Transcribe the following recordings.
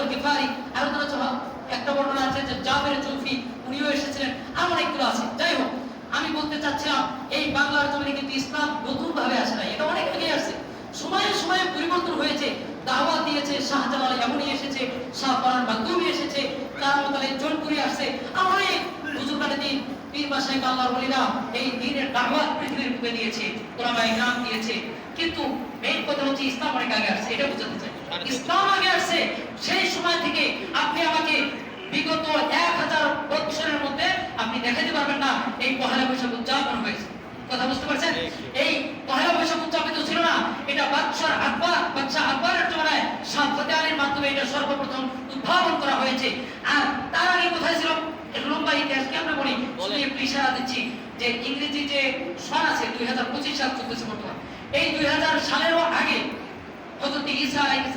আবুজর গিফারি। আরও একটা বর্ণনা আছে যে উনিও এসেছিলেন। অনেকগুলো আছে। যাই হোক, আমি বলতে চাচ্ছিলাম, এই বাংলার জমিনে কিন্তু ইসলাম নতুন ভাবে আসে এটা অনেক আগে সময়ে সময়ে পরিবর্তন হয়েছে। দাওয়াত দিয়েছে শাহজালাল, এমনই এসেছে। এসেছে। আলী জোনপুরি আসছে। অনেক বুজুর্গানে দিন, পীর বাসায় আল্লাহর বলিরা এই দিনের দাওয়াত পৃথিবীর বুকে দিয়েছে। ওলামায়ে নাম দিয়েছে। কিন্তু মেইন কথা হচ্ছে ইসলাম অনেক আগে আসছে। এটা বোঝাতে চাই। ইসলাম আগে আসছে সেই সময় থেকে আপনি আমাকে বিগত এক হাজার বছরের মধ্যে আপনি দেখাতে পারবেন না এই পহেলা বৈশাখ উদযাপন হয়েছে। কথা বুঝতে পারছেন? এই পহেলা বৈশাখ উদযাপিত ছিল না এটা বাদশাহ আকবর বাদশাহ আকবরের জমানায় শাহ ফতে আলীর মাধ্যমে এটা সর্বপ্রথম উদ্ভাবন করা হয়েছে। আর তার আগে কোথায় ছিল? লম্বা ইতিহাস কি আমরা বলি? একটু ইশারা দিচ্ছি যে ইংরেজি যে সন আছে দুই হাজার পঁচিশ সাল চলতেছে বর্তমান এই দুই হাজার সালেরও আগে হযরত ঈসা আলাইহিস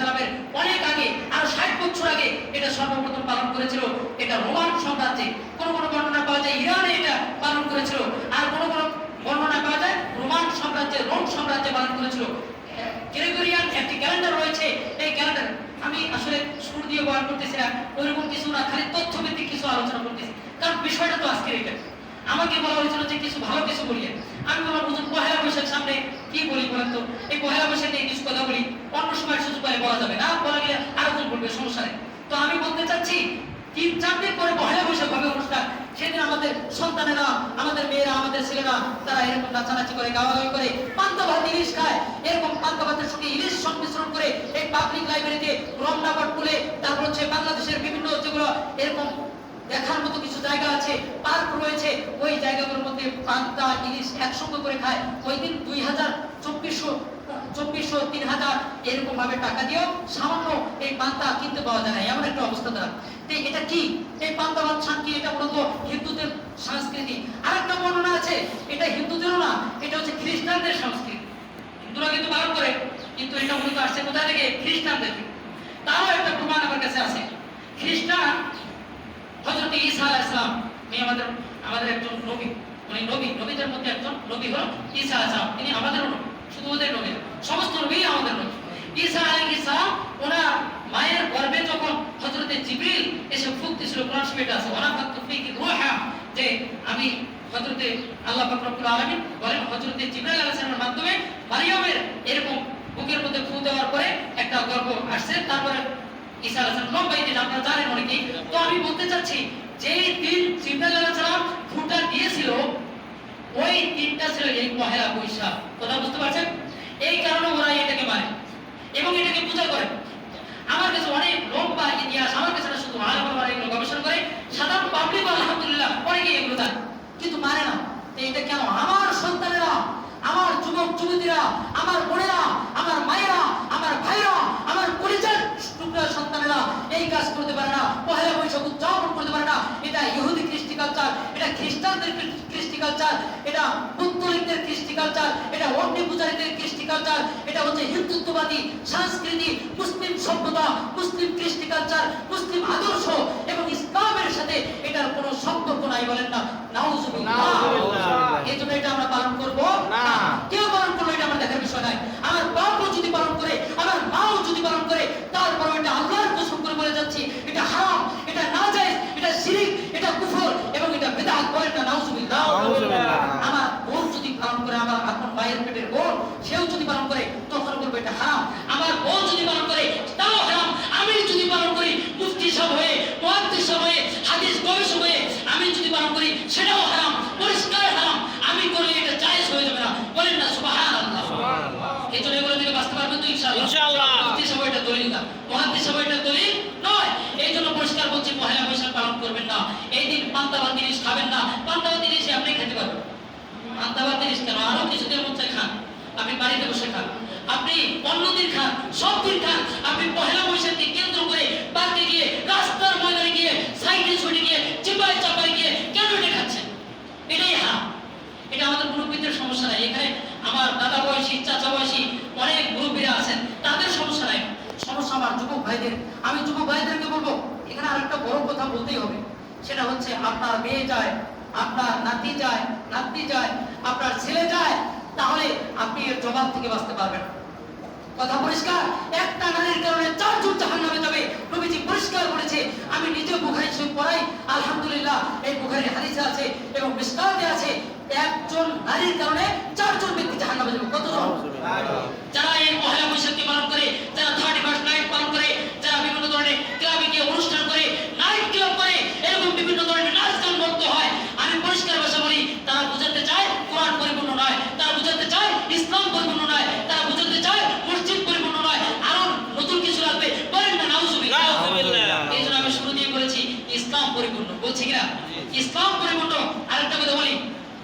অনেক আগে আর 60 বছর আগে এটা সর্বপ্রথম পালন করেছিল। এটা রোমান সাম্রাজ্যে। কোন কোন বর্ণনা পাওয়া যায় ইরানে এটা পালন করেছিল। আর কোন কোন বর্ণনা পাওয়া যায় রোমান সাম্রাজ্যে, রোম সাম্রাজ্যে পালন করেছিল। গ্রেগরিয়ান একটি ক্যালেন্ডার রয়েছে। এই ক্যালেন্ডার আমি আসলে সুর দিয়ে বয়ান করতেছি না। ওইরকম কিছু না, খালি তথ্যভিত্তিক কিছু আলোচনা করতেছি। কারণ বিষয়টা তো আজকের এটা। আমাকে বলা হয়েছিল যে কিছু ভালো কিছু বলিয়ে। আমি বললাম পহেলা বৈশাখ সামনে কি বলি বলেন তো? এই পহেলা বৈশাখ কিছু কথা বলি, অন্য সময় সুযোগ পাই বলা যাবে না, বলা গেলে আরেকজন বলবে, সমস্যা নেই। তো আমি বলতে চাচ্ছি, তিন চার দিন পরে পহেলা বৈশাখ হবে অনুষ্ঠান, সেদিন আমাদের সন্তানেরা, আমাদের মেয়েরা, আমাদের ছেলেরা, তারা এরকম নাচানাচি করে, গাওয়াগাওয়ি করে পান্তা ভাত ইলিশ খায়। এরকম পান্তা ভাতের সঙ্গে ইলিশ সংমিশ্রণ করে এই পাবলিক লাইব্রেরিতে রমনাবাদ তুলে তারপর হচ্ছে বাংলাদেশের বিভিন্ন যেগুলো এরকম দেখার মতো কিছু জায়গা আছে, পার্ক রয়েছে, ওই জায়গাগুলোর মধ্যে পান্তা, ইলিশ একসঙ্গে করে খায়। ওই দিন দুই হাজার চব্বিশশো চব্বিশশো তিন হাজার এরকম ভাবে টাকা দিয়েও সামান্য এই পান্তা কিনতে পাওয়া যায় না। এমন একটা অবস্থা দ্বারা তো এটা কি? এই পান্তা ভাত শান্তি এটা মূলত হিন্দুদের সংস্কৃতি। আর একটা বর্ণনা আছে, এটা হিন্দুদেরও না, এটা হচ্ছে খ্রিস্টানদের সংস্কৃতি। হিন্দুরা কিন্তু পালন করে, কিন্তু এটা মূলত আসছে কোথায় থেকে? খ্রিস্টানদের। তারও একটা প্রমাণ আমার কাছে আছে খ্রিস্টান হযরত ঈসা আলাইহিস সালাম উনি আমাদের আমাদের একজন নবী উনি নবী নবীদের মধ্যে একজন নবী হলো ঈসা আলাইহিস তিনি আমাদেরও শুধু ওদের নবী সমস্ত নবী আমাদের নবী ঈসা আলাইহিস সালাম, ওনার মায়ের গর্ভে যখন হযরত জিবরিল এসে ফুক দিছিল কোরআন শরীফে আছে ওনা ফাতু ফিকি রূহা, যে আমি হযরত আল্লাহ পাক রব্বুল আলামিন বলেন, হযরত জিবরাইল আলাইহিস সালামের মাধ্যমে মারিয়ামের এরকম বুকের মধ্যে ফু দেওয়ার পরে একটা গর্ভ আসছে, তারপরে ঈসা আলাইহিস সালাম, লম্বা ইতিহাস আপনারা জানেন অনেকেই। তো আমি বলতে চাচ্ছি যে দিন জিবরাইল ফুটা দিয়েছিল, ওই দিনটা ছিল এই পহেলা বৈশাখ। কথা বুঝতে পারছেন? এই কারণে ওরা এটাকে মানে এবং এটাকে পূজা করে। আমার কাছে অনেক লম্বা ইতিহাস, আমার কাছে শুধু আলম আমার এগুলো গবেষণা করে। সাধারণ পাবলিক আলহামদুলিল্লাহ অনেকে এগুলো জানে। কিন্তু মানে না। এটা কেন? আমার সন্তানেরা, আমার যুবক যুবতীরা আমার বোনেরা আমার মায়েরা আমার ভাইরা আমার পরিচয় টুকরা সন্তানেরা এই কাজ করতে পারে না পহেলা বৈশাখ উদযাপন করতে পারে না এটা ইহুদি কৃষ্টি কালচার এটা খ্রিস্টানদের কৃষ্টি কালচার এটা পুত্তলিকদের কৃষ্টি কালচার এটা অগ্নি পূজারীদের কৃষ্টি কালচার এটা হচ্ছে হিন্দুত্ববাদী সংস্কৃতি মুসলিম সভ্যতা মুসলিম কৃষ্টি কালচার মুসলিম আদর্শ এবং ইসলামের সাথে এটার কোনো সম্পর্ক নাই বলেন না। এই জন্য এটা আমরা পালন করব। না। কেউ পালন করল এটা আমার দেখার বিষয় নাই। আমার বাপও যদি পালন করে আমার মাও যদি পালন করে তারপর এটা আল্লাহর কসম করে বলে যাচ্ছি এটা হারাম এটা নাজায়েজ এটা শিরিক এটা কুফর এবং এটা বিদআত বলেন না নাউজুবিল্লাহ নাউজুবিল্লাহ। আমার বোন যদি পালন করে আমার আপন ভাইয়ের পেটের বোন সেও যদি পালন করে তখন বলব এটা হারাম আমার বোন যদি পালন করে তাও হারাম আমি যদি পালন করি মুফতি সব হয়ে মুহাদ্দিস সব হয়ে হাদিস গবেষক হয়ে আমি যদি পালন করি সেটাও হারাম পরিষ্কার হারাম আমি করলে এটা জায়েজ হয়ে যাবে না বলেন না সুবহানাল্লাহ এই জন্য এগুলো থেকে বাঁচতে পারবেন তো ইনশাআল্লাহ ইনশাআল্লাহ। মুফতি সব এটা দলিল না এটা দলিল নয়। এই জন্য পরিষ্কার বলছি, পহেলা বৈশাখ পালন করবেন না। এই দিন পান্তাবাদ জিনিস খাবেন না। পান্তাবাদ জিনিস আপনি খেতে পারবেন। পান্তাবাদ জিনিস কেন? আরও কিছুদিন মধ্যে খান। আপনি বাড়িতে বসে খান। আপনি অন্যদিন খান, সব দিন খান। আপনি পহেলা বৈশাখকে কেন্দ্র করে পার্কে গিয়ে, রাস্তার ময়দানে গিয়ে, সাইকেল ছুটে গিয়ে চিপাই চাপাই গিয়ে কেন এটা খাচ্ছেন? এটাই হারাম। এটা আমাদের মুরব্বীদের সমস্যা নাই। এখানে আমার দাদা বয়সী, চাচা বয়সী অনেক মুরব্বীরা আছেন। তাদের সমস্যা নাই। সমস্যা আমার যুবক ভাইদের। আমি যুবক ভাইদেরকে বলব এখানে আরেকটা বড় কথা বলতেই হবে। সেটা হচ্ছে আপনার মেয়ে যায় আপনার নাতি যায় নাতি যায় আপনার ছেলে যায় তাহলে আপনি এর জবাব থেকে বাঁচতে পারবেন। কথা পরিষ্কার? একটা নারীর কারণে চারজন জাহান্নামে যাবে। নবীজি পরিষ্কার করেছে আমি নিজে বুখারি শরীফ পড়াই আলহামদুলিল্লাহ এই বুখারি হাদিসে আছে এবং মিসকাতে আছে একজন নারীর কারণে চারজন ব্যক্তি জাহান্নামে যাবে। কতজন? যারা এই মহিলা বৈশাখী পালন করে যারা থার্টি ফার্স্ট নাইট পালন করে যারা বিভিন্ন ধরনের ক্লাবে গিয়ে অনুষ্ঠান করে নাইট ক্লাব করে এরকম বিভিন্ন ধরনের নাচ গান মুক্ত হয় আমি পরিষ্কার ভাষা বলি তারা বোঝাতে চায় কোরআন পরিপূর্ণ নয় তারা বোঝাতে চায় ইসলাম পরিপূর্ণ নয় তারা বোঝাতে চায় মসজিদ পরিপূর্ণ নয় আরও নতুন কিছু লাগবে। বলেন না নাউজুবিল্লাহ। এই জন্য আমি শুরু দিয়ে বলেছি ইসলাম পরিপূর্ণ। বলছি কিনা? ইসলাম পরিপূর্ণ। আরেকটা কথা বলি।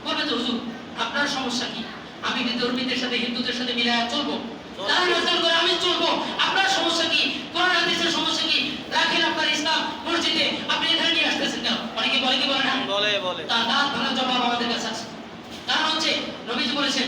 বলবেন তো হুজুর আপনার সমস্যা কি? আমি বিধর্মীদের সাথে হিন্দুদের সাথে মিলে চলবো? তারা নাচার করে আমি চলবো। আপনার সমস্যা কি? কোরআন হাদিসের সমস্যা কি? রাখেন আপনার ইসলাম মসজিদে। আপনি এখানে নিয়ে আসতেছেন কেন? অনেকে বলে কি বলে না? বলে বলে। তার দাঁত ভাঙার জবাব আমাদের কাছে আছে। কারণ হচ্ছে নবীজি বলেছেন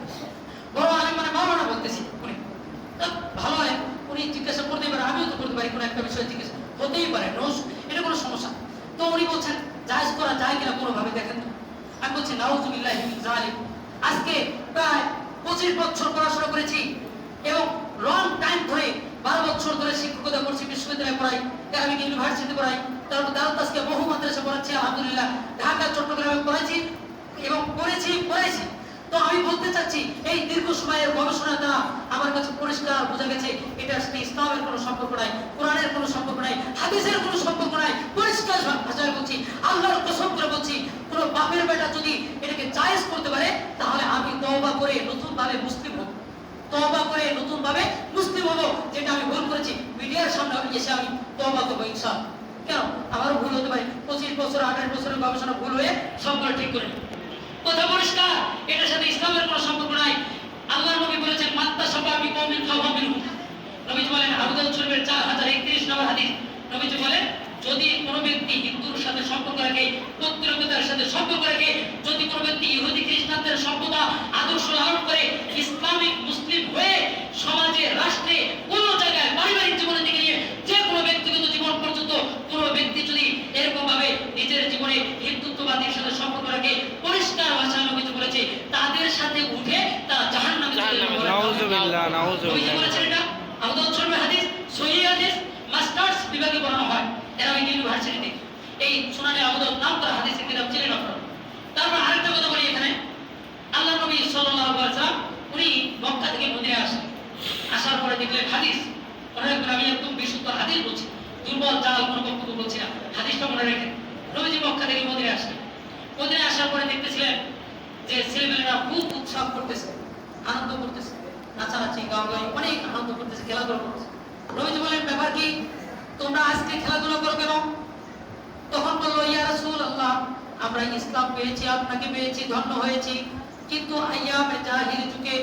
বড় আলেম মানে মাওলানা বলতেছি উনি। ভালো আলেম, উনি জিজ্ঞাসা করতেই পারে, আমিও তো করতে পারি, কোনো একটা বিষয় জিজ্ঞাসা হতেই পারে নোস এটা কোনো সমস্যা। তো উনি বলছেন, জায়েজ করা যায় কিনা কোনোভাবে দেখেন তো। আমি বলছি, নাউজুবিল্লাহ জালিম। আজকে প্রায় পঁচিশ বছর পড়াশোনা করেছি এবং লং টাইম ধরে বারো বছর ধরে শিক্ষকতা করছি, বিশ্ববিদ্যালয়ে পড়াই আমি ইউনিভার্সিটি পড়াই, তারপর দারুদ আজকে বহু মাদ্রাসা পড়াচ্ছি, আলহামদুলিল্লাহ, ঢাকা, চট্টগ্রামে পড়াইছি এবং পড়েছি পড়াইছি। তো আমি বলতে চাচ্ছি, এই দীর্ঘ সময়ের গবেষণা দ্বারা আমার কাছে পরিষ্কার বোঝা গেছে এটার সাথে ইসলামের কোনো সম্পর্ক নাই কোরআনের কোনো সম্পর্ক নাই হাদিসের কোনো সম্পর্ক নাই পরিষ্কার ভাষায় বলছি, আল্লাহর কসম করে বলছি, কোনো বাপের বেটা যদি এটাকে জায়েজ করতে পারে, তাহলে আমি তওবা করে নতুন ভাবে মুসলিম হব। তওবা করে নতুন ভাবে মুসলিম হব, যেটা আমি ভুল করেছি। মিডিয়ার সামনে এসে আমি তওবা করব, ইনশাআল্লাহ। কেন? আমারও ভুল হতে পারে। পঁচিশ বছর, আঠাশ বছরের গবেষণা ভুল হয়ে সবগুলো ঠিক করে। কথা পরিষ্কার? ইসলামের কোনো সম্পর্ক নাই। আল্লাহ নবী বলেছেন, মাত্তা সবা আমি কওমিন খাওয়াবিন নবীজি বলেন আবু দাউদ শরীফের 4031 নম্বর হাদিস। নবীজি বলেন, যদি কোনো ব্যক্তি হিন্দুর সাথে সম্পর্ক রাখে পত্রিকতার সাথে সম্পর্ক রাখে, যদি কোনো ব্যক্তি ইহুদি, খ্রিস্টানদের সভ্যতা আদর্শ লালন করে, ইসলামিক মুসলিম হয়ে সমাজে, রাষ্ট্রে কোনো জায়গায় পারিবারিক জীবনের দিকে নিয়ে যে কোনো ব্যক্তিগত জীবন পর্যন্ত কোনো ব্যক্তি যদি এরকম ভাবে নিজের জীবনে হিন্দুত্ববাদীর সাথে সম্পর্ক রাখে পরিষ্কার ভাষায় নবীজি বলেছে তাদের সাথে উঠে তারা জাহান্নামে চলে যাবে বলে নাউজুবিল্লাহ, নাউজুবিল্লাহ। নবীজি বলেছেন এটা আবু দাউদ শরীফের হাদিস সহিহ হাদিস মাস্টার্স বিভাগে পড়ানো হয় এরাবিক ইউনিভার্সিটিতে এই সুনানে আবু নাম করা হাদিসের কিতাব ছিলেন তারপর আরেকটা কথা বলি এখানে। আল্লাহ নবী সাল্লাল্লাহু আলাইহি ওয়াসাল্লাম, উনি মক্কা থেকে মদিনায় আসেন। আসার পরে দেখলেন হাদিস। রাখবেন আমি একদম বিশুদ্ধ হাদিস বলছি। দুর্বল জাল কোনো বক্তব্য বলছি না। হাদিসটা মনে রেখে নবীজি মক্কা থেকে মদিনায় আসলেন। মদিনায় আসার পরে দেখতেছিলেন যে ছেলেমেয়েরা খুব উৎসাহ করতেছে, আনন্দ করতেছে, নাচানাচি গাও গাই অনেক আনন্দ করতেছে, খেলাধুলা করতেছে। নবীজি বলেন, ব্যাপার কি? তোমরা আজকে খেলাধুলা করো কেন তখন বলল ইয়া রাসূলুল্লাহ আমরা ইসলাম পেয়েছি, আপনাকে পেয়েছি, ধন্য হয়েছি। কিন্তু জাহিল যুগে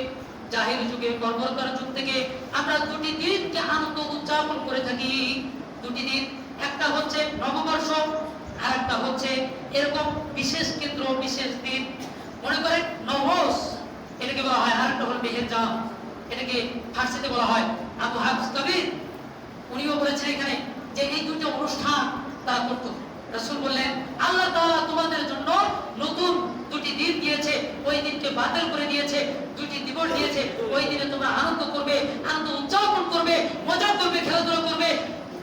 জাহিল যুগে, বর্বরতার যুগ থেকে আমরা দুটি দিনকে আনন্দ উদযাপন করে থাকি। দুটি দিন, একটা হচ্ছে নববর্ষ আর একটা হচ্ছে এরকম বিশেষ কেন্দ্র, বিশেষ দিন। মনে করেন নবস এটাকে বলা হয় আর একটা হলো মেহের জাম এটাকে ফার্সিতে বলা হয় আবু হাফস কবির উনিও বলেছেন এখানে যে এই দুটো অনুষ্ঠান তারা করত। রাসূল বললেন আল্লাহ তাআলা তোমাদের জন্য নতুন দুটি দিন দিয়েছে ওই দিনকে বাতিল করে দিয়েছে দুটি দিবস দিয়েছে ওই দিনে তোমরা আনন্দ করবে আনন্দ উদযাপন করবে মজা করবে খেলাধুলা করবে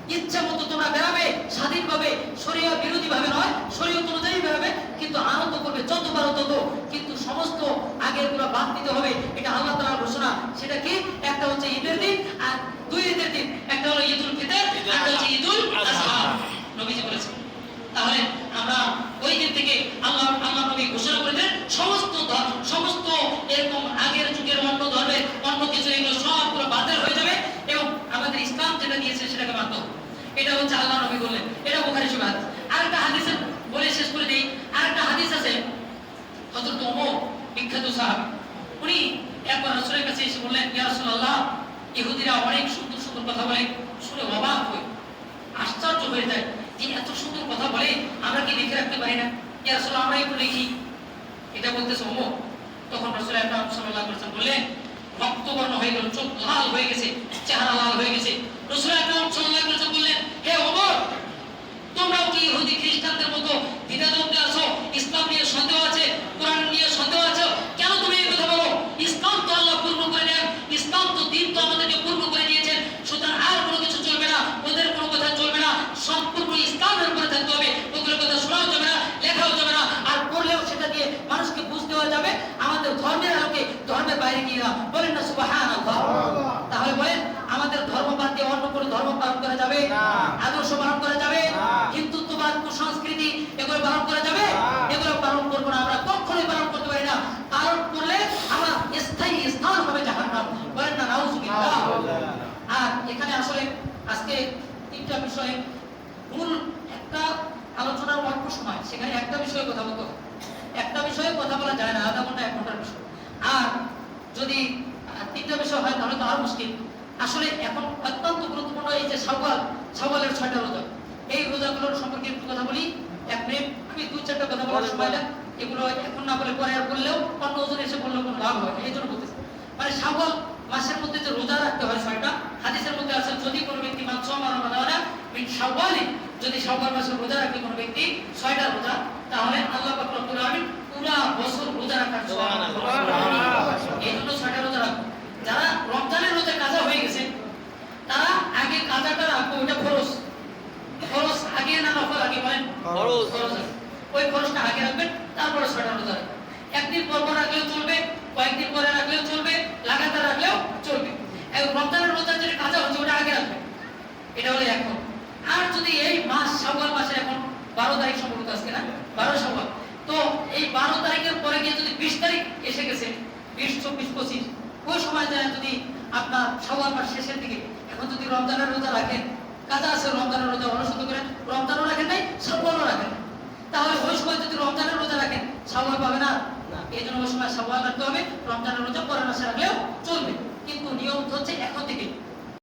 ইচ্ছা মতো তোমরা বেরাবে স্বাধীনভাবে শরীয় বিরোধী ভাবে নয় শরীয়ত অনুযায়ী বেরাবে কিন্তু আনন্দ করবে যত পারো তত কিন্তু সমস্ত আগেরগুলো বাদ দিতে হবে এটা আল্লাহ তাআলার ঘোষণা। সেটা কি? একটা হচ্ছে ঈদের দিন আর দুই ঈদের দিন একটা হলো ঈদুল ফিতর একটা হচ্ছে ঈদুল আজহা। নবীজি বলেছেন তাহলে আমরা ওই দিন থেকে আল্লাহ আল্লাহ নবী ঘোষণা করে দেন সমস্ত সমস্ত এরকম আগের যুগের অন্য ধর্মের অন্য কিছু, এগুলো সবগুলো বাতিল হয়ে যাবে এবং আমাদের ইসলাম যেটা দিয়েছে সেটাকে মানতে এটা হচ্ছে আল্লাহ নবী বললেন। এটা বুখারী হাদিস। আরেকটা হাদিসে বলে শেষ করে দেই। আরেকটা হাদিস আছে, হযরত ওমর বিখ্যাত সাহাবী। উনি একবার রাসূলের কাছে এসে বললেন, ইয়া রাসূলুল্লাহ, ইহুদিরা অনেক সুন্দর সুন্দর কথা বলে, শুনে অবাক হই। আশ্চর্য হয়ে যায়। তিনি এত সুন্দর কথা বলে আমরা কি লিখে রাখতে পারি না? ইয়া রাসূল আমরা একটু লিখি। এটা বলতেছে অমুক তখন রাসূল আকরাম সাল্লাল্লাহু আলাইহি বললেন রক্তবর্ণ হয়ে গেল, চোখ লাল হয়ে গেছে, চেহারা লাল হয়ে গেছে। রাসূল আকরাম সাল্লাল্লাহু আলাইহি বললেন, হে ওমর, তোমরাও কি ইহুদি খ্রিস্টানদের মতো দ্বিধাদ্বন্দ্বে আছো? ইসলাম নিয়ে সন্দেহ আছে কোরআন নিয়ে সন্দেহ আছে কেন তুমি এই কথা বলো ইসলাম তো আল্লাহ পূর্ণ করে দেন ইসলাম তো দিন তো আমাদেরকে পূর্ণ করে দিয়েছেন সুতরাং আর কোনো কিছু চলবে না ওদের কোনো কথা চলবে না সম্পূর্ণ ইসলামের উপরে থাকতে হবে ওগুলোর কথা শোনাও যাবে না লেখাও যাবে না আর পড়লেও সেটা দিয়ে মানুষকে বুঝতে দেওয়া যাবে আমাদের ধর্মের আলোকে ধর্মের বাইরে গিয়ে না বলেন না সুবাহান তাহলে বলেন আমাদের ধর্ম বাদ দিয়ে অন্য কোনো ধর্ম পালন করা যাবে? আদর্শ পালন করা যাবে। হিন্দুত্ববাদ কুসংস্কৃতি এগুলো পালন করা যাবে? এগুলো পালন করব না আমরা কখনোই পালন করতে পারি না। পালন করলে আমার স্থায়ী স্থান হবে জাহান্নাম। বলেন না নাউজুবিল্লাহ। আর এখানে আসলে আজকে তিনটা বিষয়ে মূল একটা আলোচনার অল্প সময় সেখানে একটা বিষয়ে কথা বলতে একটা বিষয়ে কথা বলা যায় না আধা ঘণ্টা এক ঘণ্টার বিষয়। আর যদি তিনটা বিষয় হয়, তাহলে তো আরও মুশকিল। আসলে এখন অত্যন্ত গুরুত্বপূর্ণ এই যে সওয়াল সওয়ালের ছয়টা রোজা। এই রোজাগুলোর সম্পর্কে একটু কথা বলি। এক মিনিট দুই চারটা কথা বলার সময় দেন এগুলো এখন না বলে পরে আর বললেও অন্য ওজন এসে কোনো লাভ হয় এই জন্য বলতেছি। মানে শাওয়াল মাসের মধ্যে যে রোজা রাখতে হয় ছয়টা, হাদিসের মধ্যে আছে, যদি কোনো ব্যক্তি মাংস মারা মিন শাওয়ালি যদি শাওয়াল মাসের রোজা রাখে কোনো ব্যক্তি, ছয়টা রোজা, তাহলে আল্লাহ পাক রব্বুল পুরা বছর রোজা রাখার এই জন্য ছয়টা রোজা রাখব যারা রমজানের রোজা কাজা হয়ে গেছে তারা আগে কাজাটা রাখব ওইটা খরচ খরচ আগে না নফল আগে বলেন। খরচ। ওই খরচটা আগে রাখবেন তারপরে ছয়টা রোজা রাখবেন। একদিন পর পর রাখলেও চলবে কয়েকদিন পরে রাখলেও চলবে লাগাতার রাখলেও চলবে। এবং রমজানের রোজা যেটা কাজা হচ্ছে ওটা আগে রাখবেন। এটা হলো এখন আর যদি এই মাস শাওয়াল মাসের এখন বারো তারিখ সম্ভবত আজকে না? বারো তো এই বারো তারিখের পরে গিয়ে যদি বিশ তারিখ এসে গেছে, বিশ, চব্বিশ, পঁচিশ, ওই সময় যায় যদি আপনার শাওয়াল মাস শেষের দিকে, এখন যদি রমজানের রোজা রাখেন, কাজা আছে রমজানের রোজা অনুসরণ করেন রমজানও রাখেন নাই, শাওয়ালও রাখেন। তাহলে ওই সময় যদি রমজানের রোজা রাখেন, শাওয়াল পাবে না। এই জন্য ওই সময় শাওয়াল রাখতে হবে, রমজানের রোজা পরের মাসে রাখলেও চলবে কিন্তু নিয়ম হচ্ছে এখন থেকে